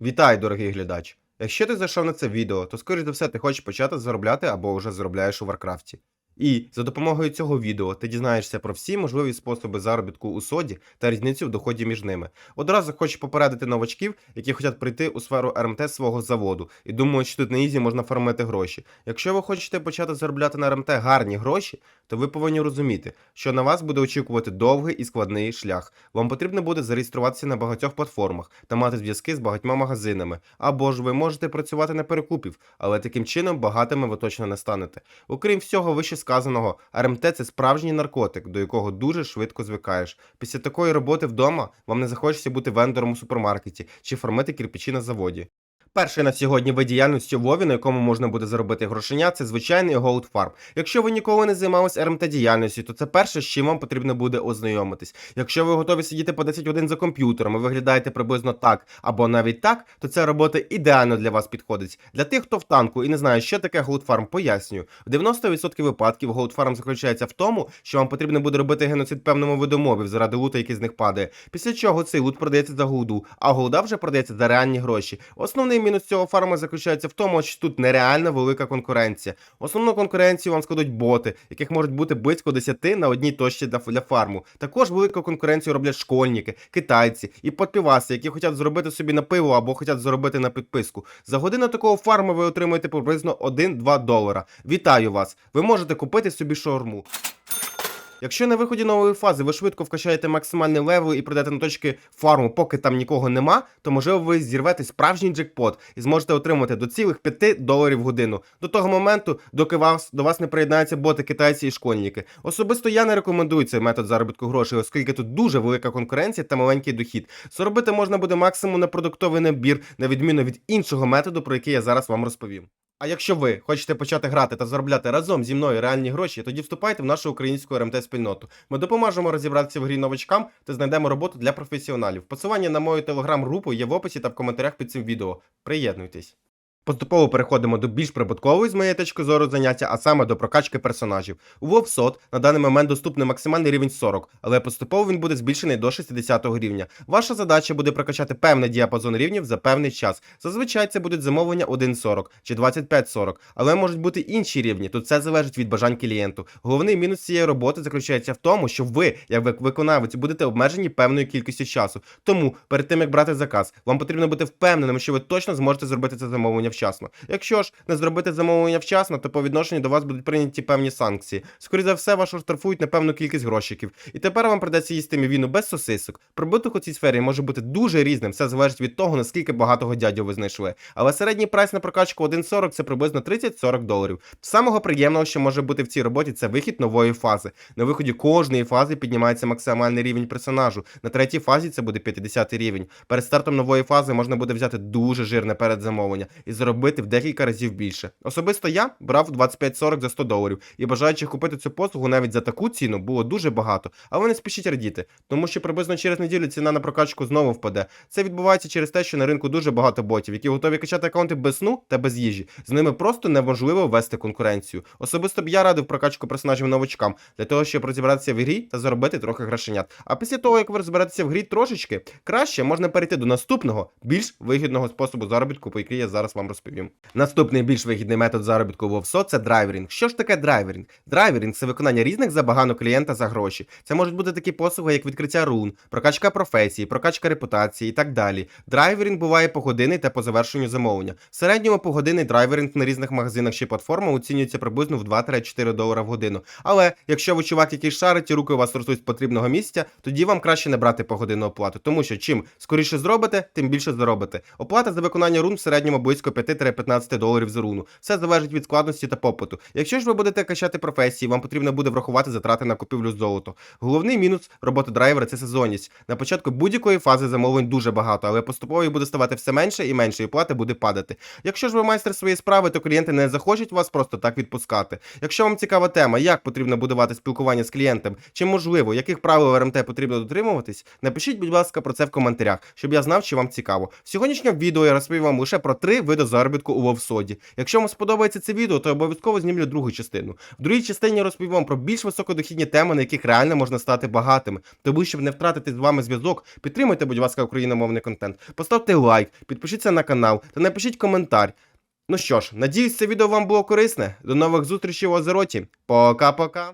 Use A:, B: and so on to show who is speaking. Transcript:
A: Вітаю, дорогий глядач! Якщо ти зайшов на це відео, то скоріш за все ти хочеш почати заробляти або вже заробляєш у Варкрафті. І за допомогою цього відео ти дізнаєшся про всі можливі способи заробітку у соді та різницю в доході між ними. Одразу хочу попередити новачків, які хочуть прийти у сферу РМТ свого заводу і думають, що тут на ізі можна фармити гроші. Якщо ви хочете почати заробляти на РМТ гарні гроші, то ви повинні розуміти, що на вас буде очікувати довгий і складний шлях. Вам потрібно буде зареєструватися на багатьох платформах та мати зв'язки з багатьма магазинами. Або ж ви можете працювати на перекупів, але таким чином багатими ви точно не станете. Окрім всього вище сказаного, РМТ це справжній наркотик, до якого дуже швидко звикаєш. Після такої роботи вдома вам не захочеться бути вендором у супермаркеті чи фармити кирпичі на заводі. Перший на сьогодні вид діяльності Вові, на якому можна буде заробити грошеня, це звичайний Gold Farm. Якщо ви ніколи не займалися РМТ діяльністю, то це перше, з чим вам потрібно буде ознайомитись. Якщо ви готові сидіти по 10 годин за комп'ютером і виглядаєте приблизно так або навіть так, то ця робота ідеально для вас підходить. Для тих, хто в танку і не знає, що таке Gold Farm, пояснюю. В 90% випадків Gold Farm заключається в тому, що вам потрібно буде робити геноцид певному виду мобів заради лута, який з них падає. Після чого цей лут продається за голду, а голда вже продається за реальні гроші. Основний мінус цього фарму заключається в тому, що тут нереально велика конкуренція. Основну конкуренцію вам складуть боти, яких можуть бути близько 10 на одній точці для, для фарму. Також велику конкуренцію роблять школьники, китайці і подпіваси, які хочуть зробити собі на пиво або хочуть заробити на підписку. За годину такого фарму ви отримуєте приблизно 1-2 долара. Вітаю вас! Ви можете купити собі шаурму. Якщо на виході нової фази ви швидко вкачаєте максимальний левел і прийдете на точки фарму, поки там нікого нема, то можливо ви зірвете справжній джекпот і зможете отримати до цілих 5 доларів в годину. До того моменту, доки вас до вас не приєднаються боти китайці і школьники. Особисто я не рекомендую цей метод заробітку грошей, оскільки тут дуже велика конкуренція та маленький дохід. Заробити можна буде максимум на продуктовий набір, на відміну від іншого методу, про який я зараз вам розповім. А якщо ви хочете почати грати та заробляти разом зі мною реальні гроші, тоді вступайте в нашу українську РМТ спільноту. Ми допоможемо розібратися в грі новачкам та знайдемо роботу для професіоналів. Посилання на мою телеграм-групу є в описі та в коментарях під цим відео. Приєднуйтесь. Поступово переходимо до більш прибуткової з моєї точки зору заняття, а саме до прокачки персонажів. У SOT на даний момент доступний максимальний рівень 40, але поступово він буде збільшений до 60 рівня. Ваша задача буде прокачати певний діапазон рівнів за певний час. Зазвичай це будуть замовлення 1.40 чи 25.40, але можуть бути інші рівні. Тут все залежить від бажань клієнту. Головний мінус цієї роботи заключається в тому, що ви, як виконавець, будете обмежені певною кількістю часу. Тому перед тим як брати заказ, вам потрібно бути впевненим, що ви точно зможете зробити це замовлення вчасно. Якщо ж не зробити замовлення вчасно, то по відношенню до вас будуть прийняті певні санкції. Скоріше за все, вас штрафують на певну кількість грошиків. І тепер вам придеться їсти мівіну без сосисок. Прибуток у цій сфері може бути дуже різним, все залежить від того, наскільки багатого дядю ви знайшли. Але середній прайс на прокачку 1.40 це приблизно 30-40 доларів. Самого приємного, що може бути в цій роботі, це вихід нової фази. На виході кожної фази піднімається максимальний рівень персонажу. На третій фазі це буде 50 рівень. Перед стартом нової фази можна буде взяти дуже жирне передзамовлення і заробити в декілька разів більше. Особисто я брав 25-40 за 100 доларів і бажаючих купити цю послугу навіть за таку ціну було дуже багато. Але не спішіть радіти, тому що приблизно через неділю ціна на прокачку знову впаде. Це відбувається через те, що на ринку дуже багато ботів, які готові качати аккаунти без сну та без їжі. З ними просто неможливо вести конкуренцію. Особисто б я радив прокачку персонажів новачкам для того, щоб розібратися в грі та заробити трохи грошенят. А після того, як ви розберетеся в грі трошечки, краще можна перейти до наступного, більш вигідного способу заробітку, по який я зараз вам розповім. Наступний більш вигідний метод заробітку в ОВСО це драйверінг. Що ж таке драйверінг? Драйверінг це виконання різних забагану клієнта за гроші. Це можуть бути такі послуги, як відкриття рун, прокачка професії, прокачка репутації і так далі. Драйверінг буває погодинний та по завершенню замовлення. В середньому погодинний драйверінг на різних магазинах чи платформах оцінюється приблизно в 2-4 долара в годину. Але якщо ви чувак, який шарить і руки у вас ростуть з потрібного місця, тоді вам краще не брати погодинну оплату, тому що чим скоріше зробите, тим більше заробите. Оплата за виконання рун в середньому близько 5-15 доларів за руну. Все залежить від складності та попиту. Якщо ж ви будете качати професії, вам потрібно буде врахувати затрати на купівлю золоту. Головний мінус роботи драйвера це сезонність. На початку будь-якої фази замовлень дуже багато, але поступово їх буде ставати все менше і менше, і плата буде падати. Якщо ж ви майстер своєї справи, то клієнти не захочуть вас просто так відпускати. Якщо вам цікава тема, як потрібно будувати спілкування з клієнтом, чи можливо, яких правил РМТ потрібно дотримуватись, напишіть, будь ласка, про це в коментарях, щоб я знав, чи вам цікаво. В сьогоднішньому відео я розповім вам лише про три види заробітку у Вовсоді. Якщо вам сподобається це відео, то обов'язково знімлю другу частину. В другій частині розповім вам про більш високодохідні теми, на яких реально можна стати багатими. Тому, щоб не втратити з вами зв'язок, підтримуйте, будь ласка, україномовний контент. Поставте лайк, підпишіться на канал та напишіть коментар. Ну що ж, надіюсь, це відео вам було корисне. До нових зустрічей у Азероті. Пока-пока.